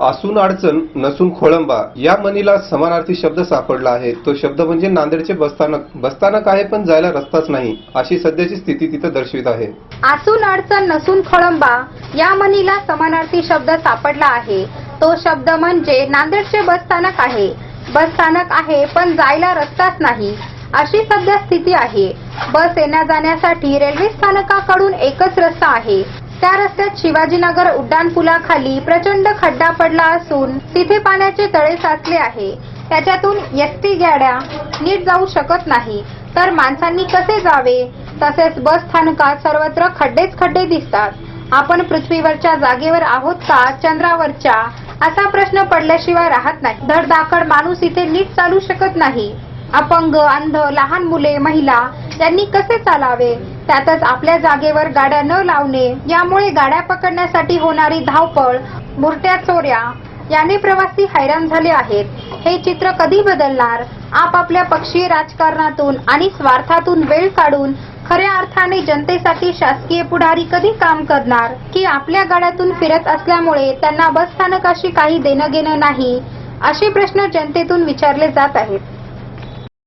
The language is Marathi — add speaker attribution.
Speaker 1: असून अडचण नसून खोळंबा. या म्हणीला समानार्थी शब्द सापडला आहे. तो शब्द म्हणजे नांदेडचे बसस्थानक. बसस्थानक आहे पण जायला रस्ताच नाही अशी सध्याची स्थिती तिथं दर्शवित आहे.
Speaker 2: आसून अडचण नसून खोळंबा. या म्हणीला समानार्थी शब्द सापडला आहे. तो शब्द म्हणजे नांदेडचे बसस्थानक आहे. बसस्थानक आहे पण जायला रस्ताच नाही अशी सध्या स्थिती आहे. बस येण्या जाण्यासाठी रेल्वे स्थानकाकडून एकच रस्ता आहे. त्या रस्त्यात शिवाजीनगर उड्डाण पुलाखाली प्रचंड खड्डा पडला असून तिथे पाण्याचे तळे साचले आहे. त्याच्यातून एसटी गाड्या नीट जाऊ शकत नाही. तर माणसांनी कसे जावे? तसेच बस स्थानकात सर्वत्र खड्डेच खड्डे दिसतात. आपण पृथ्वीवरच्या जागेवर आहोत का? चंद्रावरच्या? असा प्रश्न पडल्याशिवाय राहत नाही. धडधाकड माणूस इथे नीट चालू शकत नाही. अपंग अंध लहान मुले महिला यांनी कसे चालावे? त्यातच आपल्या जागेवर गाड्या न लावणे यामुळे गाड्या पकडण्यासाठी होणारी धावपळ बुरट्या चोऱ्या याने प्रवासी हैराण झाले आहेत. हे चित्र कधी बदलणार? आपापल्या पक्षीय राजकारणातून आणि स्वार्थातून वेळ काढून खऱ्या अर्थाने जनतेसाठी शासकीय पुढारी कधी काम करणार? की आपल्या गाड्यातून फिरत असल्यामुळे त्यांना बसस्थानकाशी काही देणं घेणं नाही? असे प्रश्न जनतेतून विचारले जात आहेत.